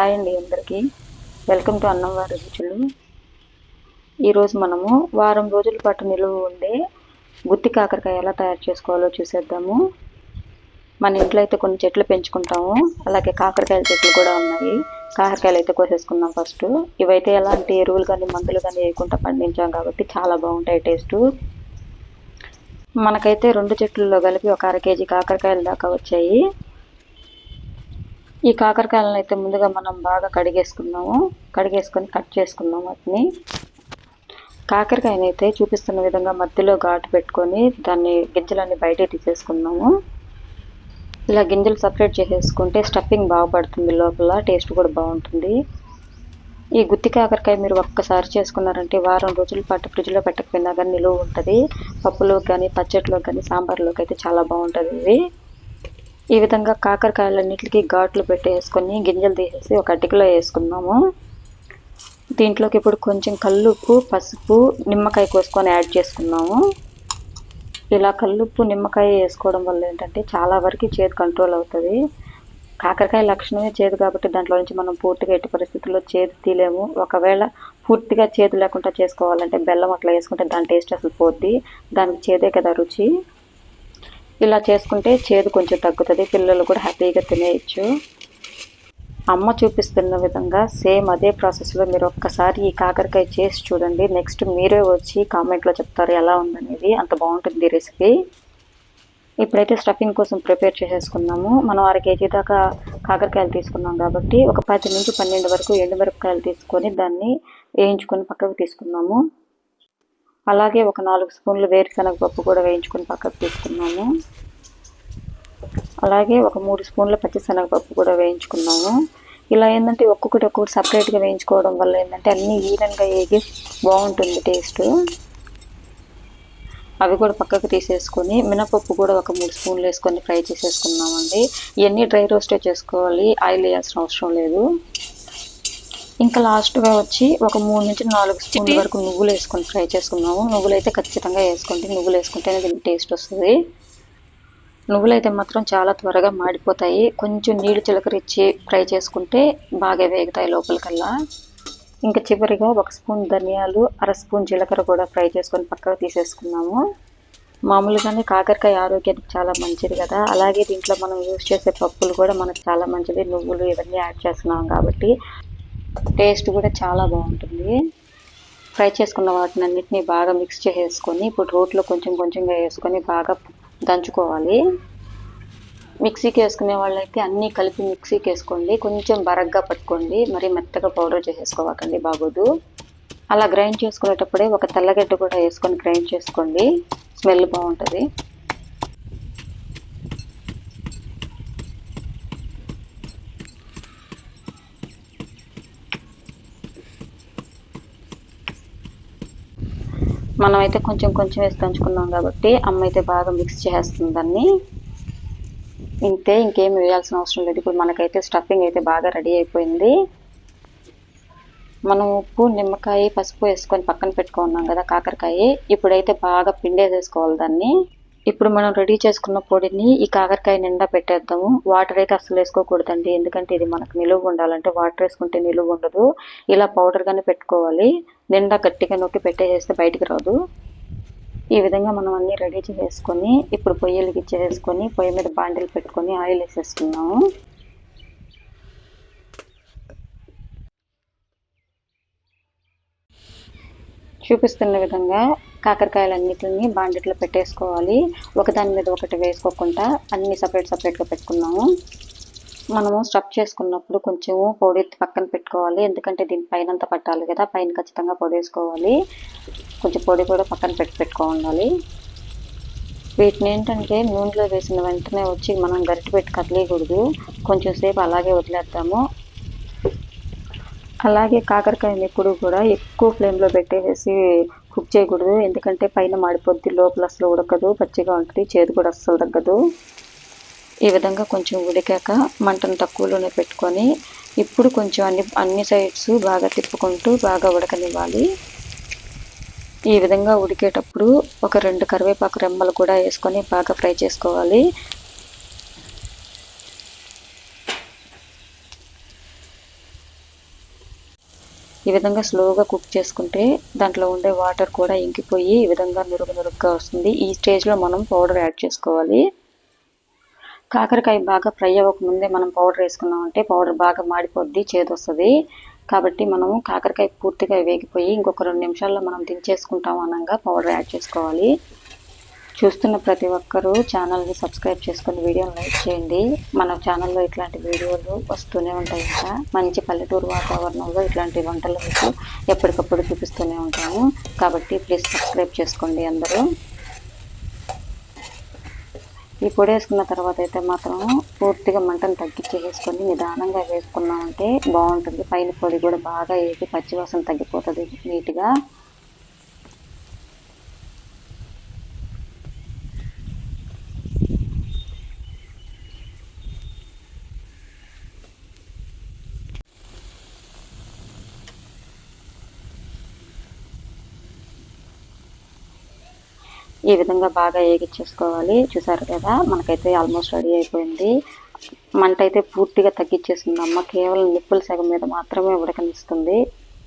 Hi అండి అందరికీ. Welcome to అన్నం వారి రుచులు. ఈరోజు మనము వారం రోజుల పాటు నిలువ ఉండే గుత్తి కాకరకాయ ఎలా తయారు చేసుకోవాలో చూసేద్దాము. మన ఇంట్లో అయితే కొన్ని చెట్లు పెంచుకుంటాము. అలాగే కాకరకాయల చెట్లు కూడా ఉన్నాయి. కాకరకాయలు అయితే కోసేసుకున్నాం ఫస్ట్. ఇవైతే ఎలాంటి ఎరువులు కానీ మందులు కానీ వేయకుండా పండించాం కాబట్టి చాలా బాగుంటాయి టేస్ట్. మనకైతే రెండు చెట్లలో కలిపి ఒక అర కేజీ కాకరకాయలు దాకా వచ్చాయి. ఈ కాకరకాయలను అయితే ముందుగా మనం బాగా కడిగేసుకున్నాము కడిగేసుకొని కట్ చేసుకున్నాము వాటిని. కాకరకాయని అయితే చూపిస్తున్న విధంగా మధ్యలో ఘాటు పెట్టుకొని దాన్ని గింజలన్నీ బయట తీసేసుకున్నాము ఇలా గింజలు సపరేట్ చేసేసుకుంటే స్టఫింగ్ బాగుపడుతుంది లోపల టేస్ట్ కూడా బాగుంటుంది. ఈ గుత్తి కాకరకాయ మీరు ఒక్కసారి చేసుకున్నారంటే వారం రోజుల పాటు ఫ్రిడ్జ్లో పెట్టకపోయినా కానీ నిలువ ఉంటుంది. పప్పులోకి కానీ పచ్చడిలోకి కానీ సాంబార్లోకి అయితే చాలా బాగుంటుంది ఇది. ఈ విధంగా కాకరకాయలన్నిటికీ ఘాట్లు పెట్టేసుకొని గింజలు తీసేసి ఒక అటికలో వేసుకున్నాము. దీంట్లోకి ఇప్పుడు కొంచెం కల్లుప్పు పసుపు నిమ్మకాయ కోసుకొని యాడ్ చేసుకున్నాము. ఇలా కల్లుప్పు నిమ్మకాయ వేసుకోవడం వల్ల ఏంటంటే చాలా వరకు చేదు కంట్రోల్ అవుతుంది. కాకరకాయ లక్షణమే చేదు కాబట్టి దాంట్లో నుంచి మనం పూర్తిగా ఎట్టి పరిస్థితుల్లో చేదు తీలేము ఒకవేళ పూర్తిగా చేదు లేకుండా చేసుకోవాలంటే బెల్లం అట్లా వేసుకుంటే దాని టేస్ట్ అసలు పోద్ది. దానికి చేదే కదా రుచి. ఇలా చేసుకుంటే చేదు కొంచెం తగ్గుతుంది. పిల్లలు కూడా హ్యాపీగా తినేయచ్చు. అమ్మ చూపిస్తున్న విధంగా సేమ్ అదే ప్రాసెస్లో మీరు ఒక్కసారి ఈ కాకరకాయ చేసి చూడండి. నెక్స్ట్ మీరే వచ్చి కామెంట్లో చెప్తారు ఎలా ఉందనేది. అంత బాగుంటుంది రెసిపీ. ఇప్పుడైతే స్టఫింగ్ కోసం ప్రిపేర్ చేసేసుకున్నాము మనం అర కేజీ దాకా కాకరకాయలు తీసుకున్నాం కాబట్టి ఒక పది నుంచి పన్నెండు వరకు ఎండుమిరపకాయలు తీసుకొని దాన్ని వేయించుకొని పక్కకు తీసుకున్నాము అలాగే ఒక నాలుగు స్పూన్లు వేరుశనగ పప్పు కూడా వేయించుకొని పక్కకు తీసుకున్నాము. అలాగే ఒక మూడు స్పూన్ల పచ్చిశనగపప్పు కూడా వేయించుకున్నాము. ఇలా ఏంటంటే ఒక్కొక్కటి ఒక్కొక్కటి సపరేట్గా వేయించుకోవడం వల్ల ఏంటంటే అన్నీ ఈవెన్గా వేగి బాగుంటుంది టేస్ట్. అవి కూడా పక్కకు తీసేసుకొని మినపప్పు కూడా ఒక మూడు స్పూన్లు వేసుకొని ఫ్రై చేసేసుకున్నామండి. ఇవన్నీ డ్రై రోస్టే చేసుకోవాలి ఆయిల్ వేయాల్సిన అవసరం లేదు. ఇంకా లాస్ట్గా వచ్చి ఒక మూడు నుంచి నాలుగు స్పూన్ల వరకు నువ్వులు వేసుకొని ఫ్రై చేసుకున్నాము నువ్వులు అయితే ఖచ్చితంగా వేసుకుంటే నువ్వులు వేసుకుంటేనే దీనికి టేస్ట్ వస్తుంది. నువ్వులు అయితే మాత్రం చాలా త్వరగా మాడిపోతాయి. కొంచెం నీళ్ళు చిలకరిచ్చి ఫ్రై చేసుకుంటే బాగా వేగుతాయి లోపలికల్లా. ఇంకా చివరిగా ఒక స్పూన్ ధనియాలు అర స్పూన్ జీలకర్ర కూడా ఫ్రై చేసుకొని పక్కకు తీసేసుకున్నాము మామూలుగానే కాకరకాయ ఆరోగ్యానికి చాలా మంచిది కదా. అలాగే దీంట్లో మనం యూజ్ చేసే పప్పులు కూడా మనకు చాలా మంచిది. నువ్వులు ఇవన్నీ యాడ్ చేస్తున్నాం కాబట్టి టేస్ట్ కూడా చాలా బాగుంటుంది. ఫ్రై చేసుకున్న వాటిని అన్నిటిని బాగా మిక్స్ చేసేసుకొని ఇప్పుడు రోట్లో కొంచెం కొంచెంగా వేసుకొని బాగా దంచుకోవాలి. మిక్సీకి వేసుకునే వాళ్ళైతే అన్నీ కలిపి మిక్సీకి వేసుకోండి. కొంచెం బరగ్గా పట్టుకోండి. మరి మెత్తగా పౌడర్ చేసేసుకోవకండి బాగోదు అలా గ్రైండ్ చేసుకునేటప్పుడే ఒక తెల్లగడ్డ కూడా వేసుకొని గ్రైండ్ చేసుకోండి. స్మెల్ బాగుంటుంది. మనమైతే కొంచెం కొంచెం వేసి దంచుకున్నాం కాబట్టి అమ్మ అయితే బాగా మిక్స్ చేస్తుంది దాన్ని. ఇంతే ఇంకేం వేయాల్సిన అవసరం లేదు. ఇప్పుడు మనకైతే స్టఫింగ్ అయితే బాగా రెడీ అయిపోయింది. మనం ఉప్పు నిమ్మకాయ పసుపు వేసుకొని పక్కన పెట్టుకున్నాం కదా కాకరకాయ. ఇప్పుడైతే బాగా పిండేసేసుకోవాలి దాన్ని. ఇప్పుడు మనం రెడీ చేసుకున్న పొడిని ఈ కాకరకాయ నిండా పెట్టేద్దాము. వాటర్ అయితే అసలు వేసుకోకూడదండి. ఎందుకంటే ఇది మనకు నిలువ ఉండాలంటే వాటర్ వేసుకుంటే నిలువ ఉండదు. ఇలా పౌడర్గానే పెట్టుకోవాలి. నిండా గట్టిగా నొక్కి పెట్టేసేస్తే బయటికి రాదు. ఈ విధంగా మనం అన్నీ రెడీ చేసేసుకొని ఇప్పుడు పొయ్యిలకి ఇచ్చేసుకొని పొయ్యి మీద బాండిల్ పెట్టుకొని ఆయిల్ వేసేసుకున్నాము చూపిస్తున్న విధంగా కాకరకాయలన్నిటిని బాండిట్లో పెట్టేసుకోవాలి. ఒకదాని మీద ఒకటి వేసుకోకుండా అన్ని సపరేట్ సపరేట్గా పెట్టుకున్నాము. మనము స్టఫ్ చేసుకున్నప్పుడు కొంచెము పొడి పక్కన పెట్టుకోవాలి. ఎందుకంటే దీని పైన అంతా పట్టాలి కదా పైన ఖచ్చితంగా పొడి వేసుకోవాలి. కొంచెం పొడి కూడా పక్కన పెట్టి పెట్టుకోవాలి. వీటిని ఏంటంటే నూనెలో వేసిన వెంటనే వచ్చి మనం గరిటె పెట్టి కదిలేయకూడదు. కొంచెం సేపు అలాగే వదిలేద్దాము. అలాగే కాకరకాయని ఎప్పుడు కూడా ఎక్కువ ఫ్లేమ్లో పెట్టేసి కుక్ చేయకూడదు. ఎందుకంటే పైన మాడిపోద్ది లోపల అసలు ఉడకదు పచ్చిగా ఉంటుంది చేదు కూడా అస్సలు తగ్గదు. ఈ విధంగా కొంచెం ఉడికాక మంటను తక్కువలోనే పెట్టుకొని ఇప్పుడు కొంచెం అన్ని అన్ని సైడ్స్ బాగా తిప్పుకుంటూ బాగా ఉడకనివ్వాలి. ఈ విధంగా ఉడికేటప్పుడు ఒక రెండు కరివేపాకు రెమ్మలు కూడా వేసుకొని బాగా ఫ్రై చేసుకోవాలి. ఈ విధంగా స్లోగా కుక్ చేసుకుంటే దాంట్లో ఉండే వాటర్ కూడా ఇంకిపోయి ఈ విధంగా నురుగు నురుగ్గా వస్తుంది. ఈ స్టేజ్లో మనం పౌడర్ యాడ్ చేసుకోవాలి. కాకరకాయ బాగా ఫ్రై అవ్వకముందే మనం పౌడర్ వేసుకున్నామంటే పౌడర్ బాగా మాడిపోద్ది చేదొస్తుంది. కాబట్టి మనము కాకరకాయ పూర్తిగా వేగిపోయి ఇంకొక రెండు నిమిషాల్లో మనం దించేసుకుంటాం అనగా పౌడర్ యాడ్ చేసుకోవాలి. చూస్తున్న ప్రతి ఒక్కరూ ఛానల్ని సబ్స్క్రైబ్ చేసుకొని వీడియోని లైక్ చేయండి. మన ఛానల్లో ఇట్లాంటి వీడియోలు వస్తూనే ఉంటాయి ఇంకా. మంచి పల్లెటూరు వాతావరణంలో ఇట్లాంటి వంటలు మీకు ఎప్పటికప్పుడు చూపిస్తూనే ఉంటాము. కాబట్టి ప్లీజ్ సబ్స్క్రైబ్ చేసుకోండి అందరూ. ఈ పొడి వేసుకున్న తర్వాత అయితే మాత్రం పూర్తిగా మంటను తగ్గించేసుకొని నిదానంగా వేసుకున్నామంటే బాగుంటుంది. పైన పొడి కూడా బాగా వేసి పచ్చివాసన తగ్గిపోతుంది నీట్గా. ఈ విధంగా బాగా వేగించేసుకోవాలి చూసారు కదా మనకైతే ఆల్మోస్ట్ రెడీ అయిపోయింది. మంట అయితే పూర్తిగా తగ్గించేసింది అమ్మ. కేవలం నిప్పుల సగం మీద మాత్రమే ఉడకనిస్తుంది.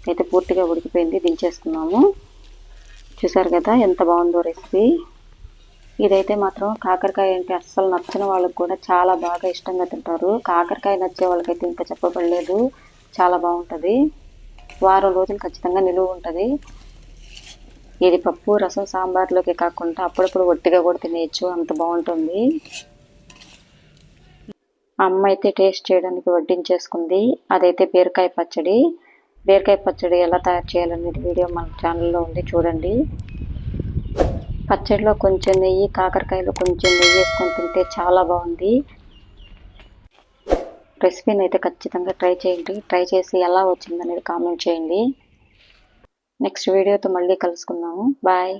అయితే పూర్తిగా ఉడికిపోయింది. దించేసుకున్నాము. చూసారు కదా ఎంత బాగుందో రెసిపీ ఇదైతే మాత్రం కాకరకాయ అంటే అస్సలు నచ్చిన వాళ్ళకి కూడా చాలా బాగా ఇష్టంగా తింటారు. కాకరకాయ నచ్చే వాళ్ళకైతే ఇంకా చెప్పబడలేదు. చాలా బాగుంటుంది. వారం రోజులు ఖచ్చితంగా నిలువ ఉంటుంది. ఇది పప్పు రసం సాంబార్లోకి కాకుండా అప్పుడప్పుడు ఒట్టిగా కూడా తినేయచ్చు. అంత బాగుంటుంది. అమ్మ అయితే టేస్ట్ చేయడానికి వడ్డించేసుకుంది. అదైతే బీరకాయ పచ్చడి. బీరకాయ పచ్చడి ఎలా తయారు చేయాలనేది వీడియో మన ఛానల్లో ఉంది చూడండి. పచ్చడిలో కొంచెం నెయ్యి కాకరకాయలో కొంచెం నెయ్యి వేసుకొని తింటే చాలా బాగుంది. రెసిపీని అయితే ఖచ్చితంగా ట్రై చేయండి. ట్రై చేసి ఎలా వచ్చిందనేది కామెంట్ చేయండి. నెక్స్ట్ వీడియోతో మళ్ళీ కలుసుకుందాము. బాయ్.